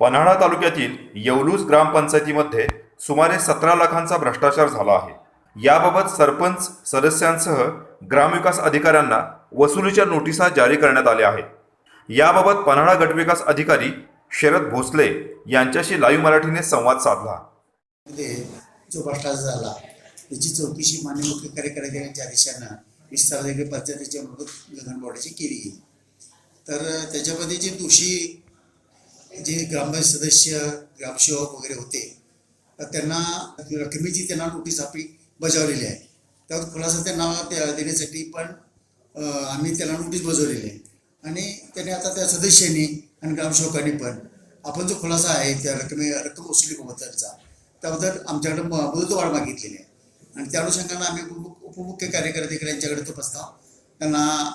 पन्हाळा तालुक्यातील येवलूज ग्रामपंचायतीमध्ये सुमारे सतरा लाखांचा भ्रष्टाचार झाला आहे. याबाबत सरपंच सदस्यांसह ग्रामविकास अधिकाऱ्यांना वसुलीच्या नोटिसा जारी करण्यात आल्या आहेत. याबाबत पन्हाळा गटविकास अधिकारी शरद भोसले यांच्याशी लाईव्ह मराठीने संवाद साधला. जो भ्रष्टाचार झाला त्याची चौकशी मान्य मुख्य कार्यकारी यांच्या विस्तार पंचायतीच्या मदत गगन केली. गेली तर त्याच्यामध्ये जे दोषी जे ग्रामपंचायत सदस्य ग्रामसेवक वगैरे होते तर त्यांना रकमेची त्यांना नोटीस आपली बजावलेली आहे. त्यावर खुलासा त्यांना त्या देण्यासाठी पण आम्ही त्यांना नोटीस बजावलेली आहे. आणि त्याने आता त्या सदस्यांनी आणि ग्रामसेवकांनी पण आपण जो खुलासा आहे त्या रकमे रक्कम वसुलीबाबतचा त्याबद्दल आमच्याकडे म- मुदतवाढ मागितलेली आहे. आणि त्या अनुषंगानं आम्ही उपमुख उपमुख्य कार्यकर्ते यांच्याकडे तो प्रस्ताव त्यांना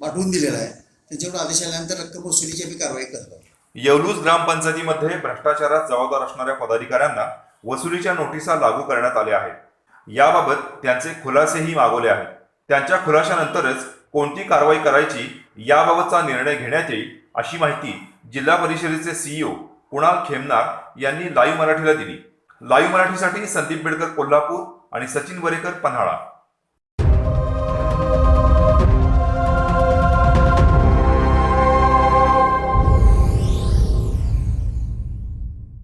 पाठवून दिलेला आहे. त्यांच्याकडून आदेश आल्यानंतर रक्कम वसुलीची आम्ही कारवाई करतो. येवलूज ग्रामपंचायतीमध्ये भ्रष्टाचारात जबाबदार असणाऱ्या पदाधिकाऱ्यांना वसुलीच्या नोटिसा लागू करण्यात आल्या आहेत. याबाबत त्यांचे खुलासेही मागवले आहेत. त्यांच्या खुलाशानंतरच कोणती कारवाई करायची याबाबतचा निर्णय घेण्यात येईल अशी माहिती जिल्हा परिषदेचे सीईओ कुणाल खेमनार यांनी लाईव्ह मराठीला दिली. लाईव्ह मराठीसाठी संदीप बेडकर कोल्हापूर आणि सचिन वरेकर पन्हाळा.